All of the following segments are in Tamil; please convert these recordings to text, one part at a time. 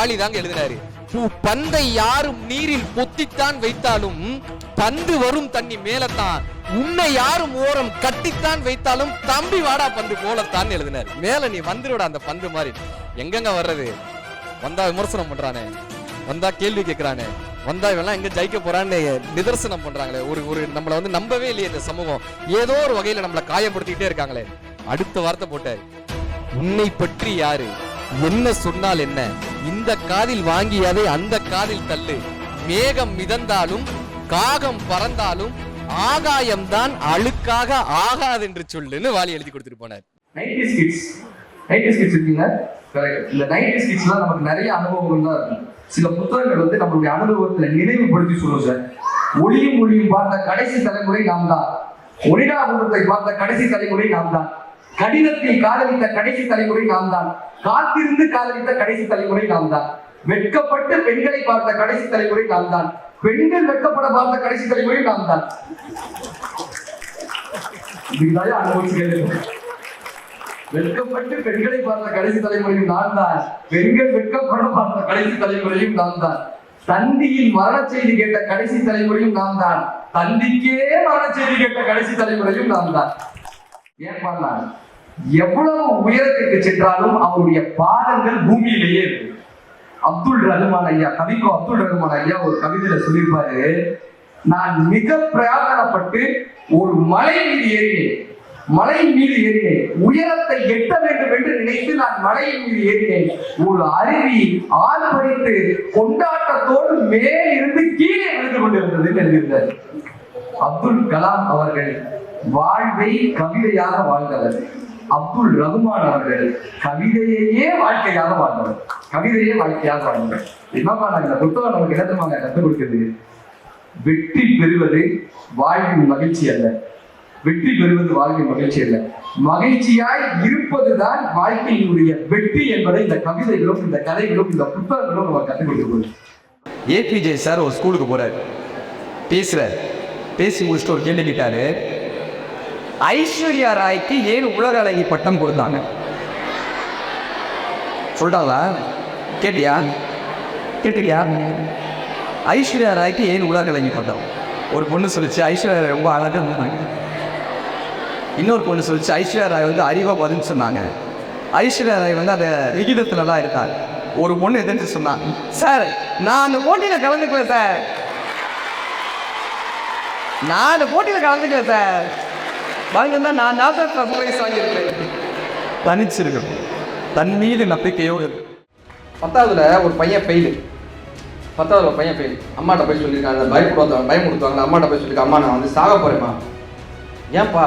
வாலி தாங்க எழுதினாரு. பந்தை யாரும் நீரில் பொத்தித்தான் வைத்தாலும் பந்து வரும் தண்ணி மேலத்தான். உன்னை யாரும் ஓரம் கட்டித்தான் வைத்தாலும் தம்பி வாடா பந்து போலத்தான் எழுதினார். மேல நீ வந்துருடா அந்த பந்து மாதிரி. எங்கெங்க வர்றது? வந்தா விமர்சனம் பண்றானே. வந்தா கேள்வி கேட்கிறானே வந்தா இவெல்லாம் எங்க ஜெயிக்க போறான்னு நிதர்சனம் பண்றாங்களே. ஒரு ஒரு நம்மள வந்து நம்பவே இல்லையே இந்த சமூகம். ஏதோ ஒரு வகையில நம்மள காயப்படுத்திக்கிட்டே இருக்காங்களே. அடுத்த வார்த்தை போட்டாரு. உன்னை பற்றி யாரு? என்ன சொன்னால் என்ன? இந்த காதில் வாங்கியதை அந்த காதில் தள்ளு. மேகம் மிதந்தாலும் காகம் பறந்தாலும் ஆகாயம்தான் அழுக்காக ஆகாது என்று சொல்லுன்னு வாலி எழுதி கொடுத்துட்டு போனார். நைன்டிஸ் கிட்ஸ் நைன்டிஸ் கிட்ஸ் இருக்கீங்க? இந்த நைன்டிஸ் கிட்ஸ்லாம் நமக்கு நிறைய அனுபவங்கள் தான் இருக்கும் சில புத்தகங்கள் வந்து நம்மளுடைய அனுபவத்துல நினைவுபடுத்தி சொல்லும் சார். ஒளியும் ஒளியும் பார்த்த கடைசி தலைமுறை நாம் தான் ஒளிடாபுரத்தை பார்த்த கடைசி தலைமுறை நாம் தான் கடிதத்தில் காதலித்த கடைசி தலைமுறை நாம் தான் காத்திருந்து காதலித்த கடைசி தலைமுறை நாம் தான் வெட்கப்பட்டு பெண்களை பார்த்த கடைசி தலைமுறை நாம் தான் பெண்கள் வெட்கப்பட பார்த்த கடைசி தலைமுறை நாம் தான் அனுபவிச்சு வெட்கப்பட்டு பெண்களை பார்த்த கடைசி தலைமுறையும் நான் தான் பெண்கள் வெட்கப்பட பார்த்த கடைசி தலைமுறையும் நான் தான் தந்தியின் மரண செய்தி கேட்ட கடைசி தலைமுறையும் நான் தான் தந்திக்கே மரண செய்தி கேட்ட கடைசி தலைமுறையும் நான் தான் ஏன் பண்ணா எவ்வளவு உயரத்திற்கு சென்றாலும் அவருடைய பாதங்கள் பூமியிலேயே அப்துல் ரஹ்மான் ஐயா கவிக்கோ அப்துல் ரஹ்மான் ஐயா ஒரு கவிதையில சொல்லியிருப்பாரு நான் மிக பிரயாசனப்பட்டு ஒரு மலை மீது ஏறினேன். மலை மீது ஏறினேன். உயரத்தை எட்ட வேண்டும் என்று நினைத்து நான் மலையின் மீது ஏறினேன். ஒரு அருவி ஆள் பறித்து கொண்டாட்டத்தோடு மேல் இருந்து கீழே விழுந்து கொண்டிருந்தது எழுதியிருந்தார். அப்துல் கலாம் அவர்கள் வாழ்வை கவிதையாக வாழ்ந்தவர். அப்துல் ரகுமான் அவர்கள் கவிதையையே வாழ்க்கையாக வாழ்ந்தவர். கவிதையே வாழ்க்கையாக வாழ்ந்தவர். என்னப்பா இந்த புத்தகம் நமக்கு என்ன கற்றுக் கொடுக்குது வெற்றி பெறுவது வாழ்வின் மகிழ்ச்சி அல்ல. வெற்றி பெறுவது வாழ்வின் மகிழ்ச்சி அல்ல. மகிழ்ச்சியாய் இருப்பதுதான் வாழ்க்கையினுடைய வெற்றி என்பதை இந்த கவிதைகளும் இந்த கதைகளும் இந்த புத்தகங்களும் நம்ம கற்றுக் கொடுக்குது ஏபிஜே சார் ஒரு ஸ்கூலுக்கு போறாரு. பேசுறாரு. பேசி முடிச்சுட்டு ஒரு கேள்வி கேட்டாரு. ஐஸ்வர்யா ராய்க்கு ஏன் உலக அழகி பட்டம் கொடுத்தாங்க? சொல்லிட்டாங்களா கேட்டியா? கேட்டியா ஐஸ்வர்யா ராய்க்கு ஏன் உலக அழகி பட்டம்? ஒரு பொண்ணு சொல்லிச்சு ஐஸ்வர்யா ராய் ரொம்ப அழகாக இருந்தாங்க. இன்னொரு பொண்ணு சொல்லிச்சு ஐஸ்வர்யா ராய் வந்து அறிவா பதில் சொன்னாங்க. ஐஸ்வர்யா ராய் வந்து அந்த விகிதத்துலலாம் இருக்காங்க ஒரு பொண்ணு எதிர்த்து சொன்னாங்க சார் நான் அந்த போட்டியில் கலந்துக்கல சார். நான் அந்த போட்டியில் கலந்துக்கல சார். வாங்கியிருந்தா நான் தான் ப்ரைஸ் வாங்கியிருக்கேன் தனிச்சிருக்கணும். தன் மீது நம்பிக்கையோடு இருக்கு. பத்தாவதுல ஒரு பையன் ஃபெயிலு பத்தாவது ஒரு பையன் ஃபெயில் அம்மாட்ட போய் சொல்லியிருக்காங்க பயப்படுவாங்க பயமுடுத்துவாங்க அம்மாட்ட போய் சொல்லியிருக்காங்க அம்மா நான் வந்து சாக போறேம்மா ஏன்பா?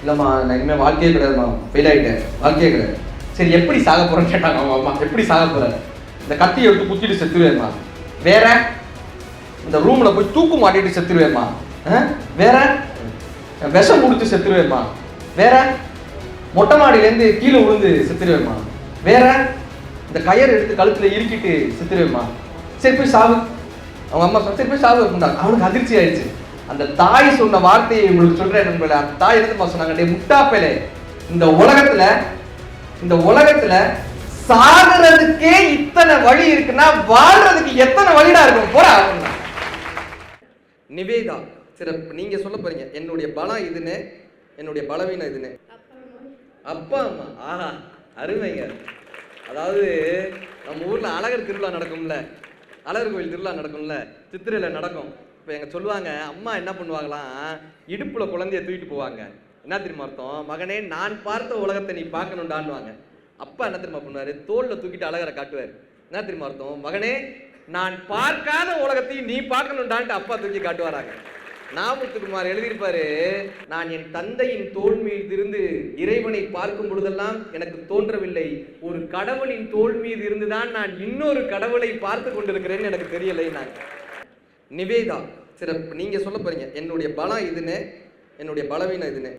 இல்லைம்மா நான் இனிமேல் வாழ்க்கையே கிடையாதும்மா. ஃபெயில் ஆகிட்டேன் வாழ்க்கையே கிடையாது. சரி எப்படி சாக போறேன்னு கேட்டாங்க அவங்க அம்மா. எப்படி சாக போற இந்த கத்தியை எடுத்து குத்திட்டு செத்துருவேம்மா வேற? இந்த ரூம்ல போய் தூக்கு மாட்டிட்டு செத்துருவேம்மா ஆ? வேற? விஷம் குடிச்சு செத்துருவேம்மா வேற மொட்டை மாடியிலேருந்து கீழே விழுந்து செத்துருவேம்மா வேற இந்த கயர் எடுத்து கழுத்தில் இறுக்கிட்டு செத்துருவேம்மா சரி போய் சாவு. அவங்க அம்மா சொன்ன சரி போய் சாவு. இருந்தாங்க அவனுக்கு அதிர்ச்சி ஆயிடுச்சு. அந்த தாய் சொன்ன வார்த்தையை உங்களுக்கு சொல்கிறேன் நண்பர்களே. அந்த தாய் எடுத்து சொன்னாங்க? டே முட்டாப்பேலே இந்த உலகத்தில் இந்த உலகத்தில் சாகுறதுக்கே இத்தனை வழி இருக்குன்னா வாழ்றதுக்கு எத்தனை வழிடா இருக்கும்? போடா நிவேதா. சிறப்பு. நீங்கள் நீங்க சொல்ல போறீங்க என்னுடைய பலம் இதுன்னு என்னுடைய பலவீனம் இதுன்னு. அப்பா அம்மா. ஆஹா அருமைங்க. அதாவது நம்ம ஊர்ல அழகர் திருவிழா நடக்கும்ல. அழகர் கோயில் திருவிழா நடக்கும்ல. சித்திரையில நடக்கும். இப்போ எங்க சொல்லுவாங்க அம்மா என்ன பண்ணுவாங்களாம் இடுப்புல குழந்தைய தூக்கிட்டு போவாங்க. என்ன தெரியுமா அர்த்தம்? மகனே நான் பார்த்த உலகத்தை நீ பார்க்கணுண்டான்வாங்க அப்பா என்ன தெரியுமா பண்ணுவாரு? தோல்ல தூக்கிட்டு அழகரை காட்டுவார். என்ன தெரியுமா அர்த்தம்? மகனே நான் பார்க்காத உலகத்தையும் நீ பார்க்கணுண்டான்ட்டு அப்பா தூக்கி காட்டுவாராங்க. நாமத்துக்குமார் எழுதியிருப்பாரு நான் என் தந்தையின் தோல் மீது இருந்து இறைவனை பார்க்கும் பொழுதெல்லாம் எனக்கு தோன்றவில்லை. ஒரு கடவுளின் தோல் மீது இருந்துதான் நான் இன்னொரு கடவுளை பார்த்து கொண்டிருக்கிறேன்னு எனக்கு தெரியலை நான். நிவேதா சரி நீங்க சொல்ல போறீங்க என்னுடைய பலம் இதுன்னு என்னுடைய பலவீனம் இதுன்னு.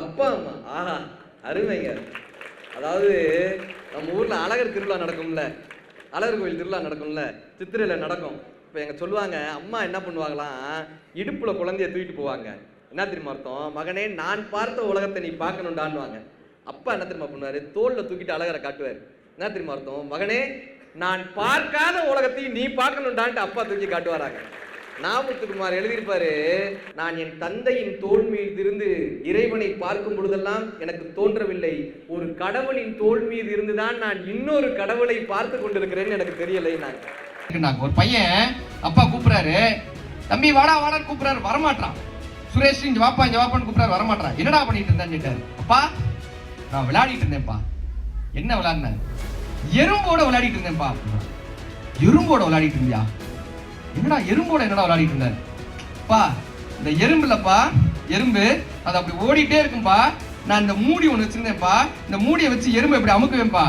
அப்பா அம்மா. ஆஹா அருமைங்க. அதாவது நம்ம ஊர்ல அழகர் திருவிழா நடக்கும்ல அழகர் கோயில் திருவிழா நடக்கும்ல சித்திரையில நடக்கும். இப்போ எங்கள் சொல்லுவாங்க அம்மா என்ன பண்ணுவாங்களாம் இடுப்பில் குழந்தைய தூக்கிட்டு போவாங்க. என்ன தெரியுமா அர்த்தம்? மகனே நான் பார்த்த உலகத்தை நீ பார்க்கணுண்டான்னுவாங்க அப்பா என்ன தெரியுமா பண்ணுவார்? தோளில் தூக்கிட்டு அழகரை காட்டுவார். என்ன தெரியுமா அர்த்தம்? மகனே நான் பார்க்காத உலகத்தையும் நீ பார்க்கணுண்டான்ட்டு அப்பா தூக்கி காட்டுவாராங்க. நாமத்துக்குமார் எழுதியிருப்பாரு நான் என் தந்தையின் தோல் மீது இருந்து இறைவனை பார்க்கும் பொழுதெல்லாம் எனக்கு தோன்றவில்லை. ஒரு கடவுளின் தோல் மீது இருந்துதான் நான் இன்னொரு கடவுளை பார்த்து கொண்டிருக்கிறேன்னு எனக்கு தெரியலை நான் ஒரு பையன் அப்பா கூப்பிடுறாரு தம்பி வாடா வாடான்னு கூப்பிடுறாரு வரமாட்டான் சுரேஷ் இங்க வாப்பா இங்க வாப்பான்னு கூப்பிடுறாரு வரமாட்டான் என்னடா பண்ணிட்டு இருந்தான்னு கேட்டாரு. அப்பா நான் விளையாடிட்டு இருந்தேன்ப்பா. என்ன விளையாடினேன் எறும்போட விளையாடிட்டு இருந்தேன்ப்பா. எறும்போட விளையாடிட்டு இருந்தியா? என்னடா எறும்போட என்னடா விளையாடிட்டு இருந்தாரு பா இந்த எறும்புலப்பா எறும்பு. அது அப்படி ஓடிட்டே இருக்கும்பா. நான் இந்த மூடி ஒன்று வச்சிருந்தேன்ப்பா. இந்த மூடியை வச்சு எறும்பு எப்படி அமுக்குவேன்ப்பா.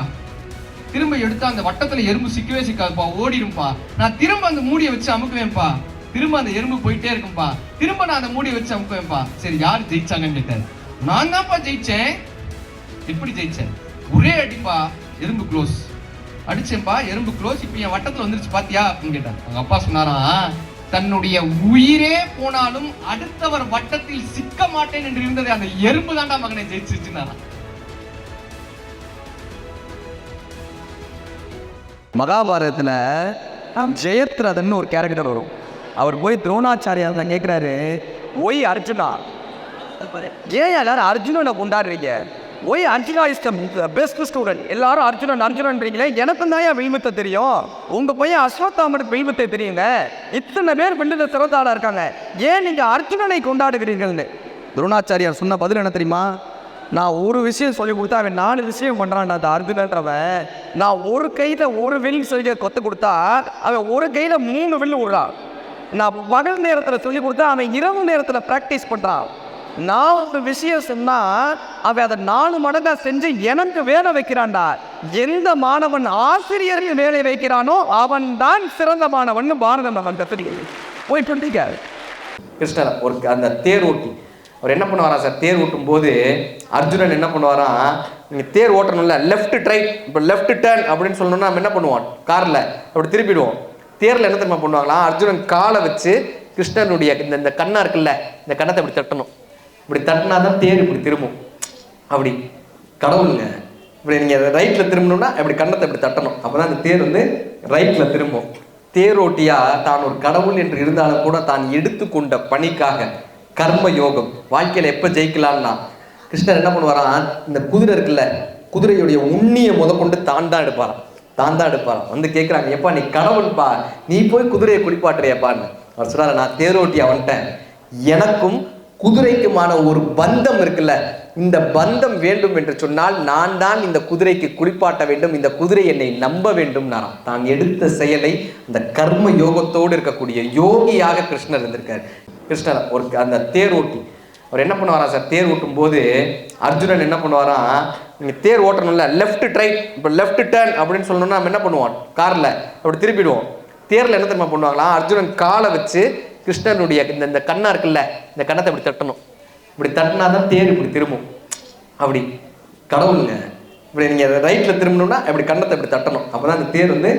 திரும்ப எடுத்து அந்த வட்டத்துல எறும்பு சிக்கவே சிக்காதுப்பா ஓடிடும்பா. நான் திரும்ப அந்த மூடியை வச்சு அமுக்குவேன்ப்பா. திரும்ப அந்த எறும்பு போயிட்டே இருக்கும்பா. திரும்ப நான் அந்த மூடியை வச்சு அமுக்குவேன்ப்பா. சரி யார் ஜெயிச்சாங்கன்னு கேட்டாரு நான் தான்ப்பா ஜெயிச்சேன். எப்படி ஜெயிச்சேன்? ஒரே அடிப்பா எறும்பு க்ளோஸ் அடிச்சேன்ப்பா எறும்பு க்ளோஸ் இப்போ என் வட்டத்துல வந்துருச்சு பாத்தியா? அப்படின்னு கேட்டார் அவங்க அப்பா சொன்னாராம் தன்னுடைய உயிரே போனாலும் அடுத்தவர் வட்டத்தில் சிக்க மாட்டேன் என்று இருந்தது அந்த எறும்பு தாண்டா மகனை ஜெயிச்சிருச்சுன்னாராம் மகாபாரதத்தில் ஜெயத்ரதன் ஒரு கேரக்டர் வரும். அவர் போய் துரோணாச்சாரியார் தான் கேட்குறாரு ஒய் அர்ஜுனா ஏன் எல்லாரும் அர்ஜுனனை கொண்டாடுறீங்க? Why Arjuna is the best student எல்லாரும் அர்ஜுனன் அர்ஜுனன்றீங்களே. எனக்கும் தான் என் வில்மத்தை தெரியும்? உங்க பையன் அஸ்வத்தாமனுக்கு வில்மத்தை தெரியுங்க. இத்தனை பேர் பெண்ணில் சிறந்தாளா இருக்காங்க. ஏன் நீங்க அர்ஜுனனை கொண்டாடுகிறீர்கள்னு? துரோணாச்சாரியார் சொன்ன பதில் என்ன தெரியுமா? நான் ஒரு விஷயம் சொல்லி கொடுத்தா அவன் நாலு விஷயம் பண்ணுறான் அந்த அர்ஜுனன்றவன் நான் ஒரு கையில் ஒரு வில் சொல்லி கொத்து கொடுத்தா அவன் ஒரு கையில் மூணு வில் விடுறான். நான் பகல் நேரத்தில் சொல்லி கொடுத்தா அவன் இரவு நேரத்தில் ப்ராக்டிஸ் பண்ணுறான் நான் ஒரு விஷயம் சொன்னால் அவன் அதை நாலு மடங்காக செஞ்சு எனக்கு வேலை வைக்கிறான்டா. எந்த மாணவன் ஆசிரியரில் வேலை வைக்கிறானோ அவன் தான் சிறந்த மாணவன் பாரத மகன் போய் சொல்லிக்காரு கிருஷ்ணர் ஒரு அந்த தேர் ஓட்டி அவர் என்ன பண்ணுவாராம் சார்? தேர் ஓட்டும் போது அர்ஜுனன் என்ன பண்ணுவாராம் நீங்கள் தேர் ஓட்டணும்ல லெஃப்ட் ட்ரை இப்போ லெஃப்ட் டர்ன் அப்படின்னு சொல்லணும்னா நம்ம என்ன பண்ணுவோம்? காரில் அப்படி திருப்பிடுவோம். தேரில் என்ன தெரியுமா பண்ணுவாங்களா? அர்ஜுனன் காலை வச்சு கிருஷ்ணனுடைய இந்த இந்த கண்ணா இருக்குல்ல இந்த கண்ணத்தை இப்படி தட்டணும். இப்படி தட்டினா தான் தேர் இப்படி திரும்பும். அப்படி. கடவுளுங்க இப்படி நீங்கள் ரைட்டில் திரும்பணும்னா இப்படி கண்ணத்தை இப்படி தட்டணும். அப்பதான் அந்த தேர் வந்து ரைட்டில் திரும்பும். தேரோட்டியா தான் ஒரு கடவுள் என்று இருந்தாலும் கூட தான் எடுத்துக்கொண்ட பணிக்காக கர்ம யோகம் வாழ்க்கையில எப்ப ஜெயிக்கலாம்னா கிருஷ்ணர் என்ன பண்ணுவாராம்? இந்த குதிரை இருக்குல்ல குதிரையுடைய உண்ணியை முதற்கொண்டு தான் தான் எடுப்பாராம். தான் தான் எடுப்பாராம். வந்து கேட்குறாங்க எப்பா நீ கடவுள்பா நீ போய் குதிரையை குளிப்பாட்டுறியப்பான்னு. அவர் சொல்றாரு நான் தேரோட்டி அவன்ட்டேன் எனக்கும் குதிரைக்குமான ஒரு பந்தம் இருக்குல்ல இந்த பந்தம் வேண்டும் என்று சொன்னால் நான் தான் இந்த குதிரைக்கு குளிப்பாட்ட வேண்டும் இந்த குதிரை என்னை நம்ப வேண்டும் தான் எடுத்த செயலை அந்த கர்ம யோகத்தோடு இருக்கக்கூடிய யோகியாக கிருஷ்ணர் இருந்திருக்கார். கிருஷ்ணர் ஒரு அந்த தேர் ஓட்டி. அவர் என்ன பண்ணுவாராம் சார்? தேர் ஓட்டும் போது அர்ஜுனன் என்ன பண்ணுவாராம் நீங்கள் தேர் ஓட்டணும்ல லெஃப்ட் ட்ரை இப்போ லெஃப்ட் டர்ன் அப்படின்னு சொல்லணும்னா நம்ம என்ன பண்ணுவோம்? காரில் அப்படி திருப்பிடுவோம். தேரில் என்ன தெரியுமா பண்ணுவாங்களாம் அர்ஜுனன் காலை வச்சு கிருஷ்ணனுடைய இந்த இந்த கண்ணா இருக்குல்ல இந்த கண்ணத்தை இப்படி தட்டணும். இப்படி தட்டினா தான் தேர் இப்படி திரும்பும். அப்படி. கடவுளுங்க இப்படி நீங்கள் ரைட்டில் திரும்பணும்னா இப்படி கண்ணத்தை இப்படி தட்டணும். அப்பதான் அந்த தேர் வந்து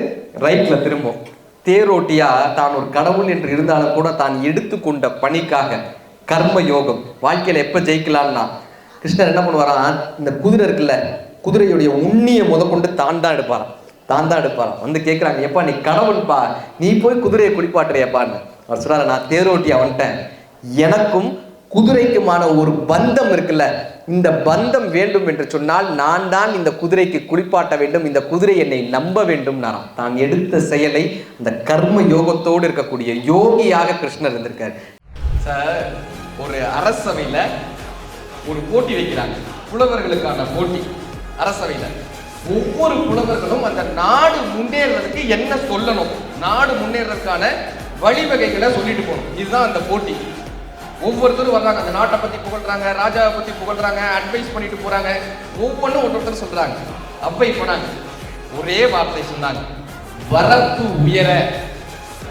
ரைட்டில் திரும்பும். தேரோட்டியா தான் ஒரு கடவுள் என்று இருந்தாலும் கூட தான் எடுத்துக்கொண்ட பணிக்காக கர்ம யோகம். வாழ்க்கையில எப்ப ஜெயிக்கலாம்னா கிருஷ்ணர் என்ன பண்ணுவாராம்? இந்த குதிரை இருக்குல்ல குதிரையுடைய உண்ணியை முதற்கொண்டு தான் தான் எடுப்பாராம். தான் தான் எடுப்பாராம். வந்து கேட்குறாங்க எப்பா நீ கடவுள்பா நீ போய் குதிரையை குளிப்பாட்டுறியப்பான்னு. அவர் சொல்றாரு நான் தேரோட்டி அவன்ட்டேன் எனக்கும் குதிரைக்குமான ஒரு பந்தம் இருக்குல்ல இந்த பந்தம் வேண்டும் என்று சொன்னால் நான் தான் இந்த குதிரைக்கு குளிப்பாட்ட வேண்டும் இந்த குதிரை என்னை நம்ப வேண்டும் தான் எடுத்த செயலை அந்த கர்ம யோகத்தோடு இருக்கக்கூடிய யோகியாக கிருஷ்ணர் இருந்திருக்காரு. சார் ஒரு அரசவையில் ஒரு போட்டி வைக்கிறாங்க. புலவர்களுக்கான போட்டி அரசவையில். ஒவ்வொரு புலவர்களும் அந்த நாடு முன்னேறதுக்கு என்ன சொல்லணும்? நாடு முன்னேறதுக்கான வழிவகைகளை சொல்லிட்டு போகணும். இதுதான் அந்த போட்டி. ஒவ்வொருத்தரும் வர்றாங்க. அந்த நாட்டை பத்தி புகழ்றாங்க ராஜாவை பத்தி புகழ்றாங்க அட்வைஸ் பண்ணிட்டு போறாங்க. ஒவ்வொன்றும் ஒருத்தர் சொல்றாங்க. அப்ப போனாங்க ஒரே வார்த்தை சொன்னாங்க. வரப்பு உயர.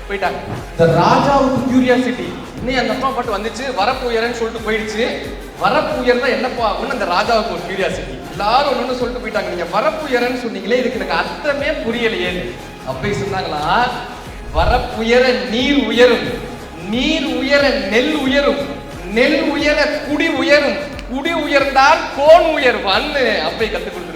போயிட்டாங்க. இந்த ராஜாவுக்கு கியூரியாசிட்டி இன்னும் அந்த அப்பா பாட்டு வந்துச்சு. வரப்பு உயரன்னு சொல்லிட்டு போயிடுச்சு. வரப்பு உயர்னா என்னப்பா ஆகும்னு அந்த ராஜாவுக்கு ஒரு கியூரியாசிட்டி எல்லாரும் ஒன்று சொல்லிட்டு போயிட்டாங்க. நீங்க வரப்பு உயரன்னு சொன்னீங்களே இதுக்கு எனக்கு அர்த்தமே புரியலையே. அப்படி சொன்னாங்களா? வரப்புயர நீர் உயரும். நீர் உயர நெல் உயரும். நெல் உயர குடி உயரும். குடி உயர்ந்தால் கோன் உயர்வான்னு அப்படி கத்துக்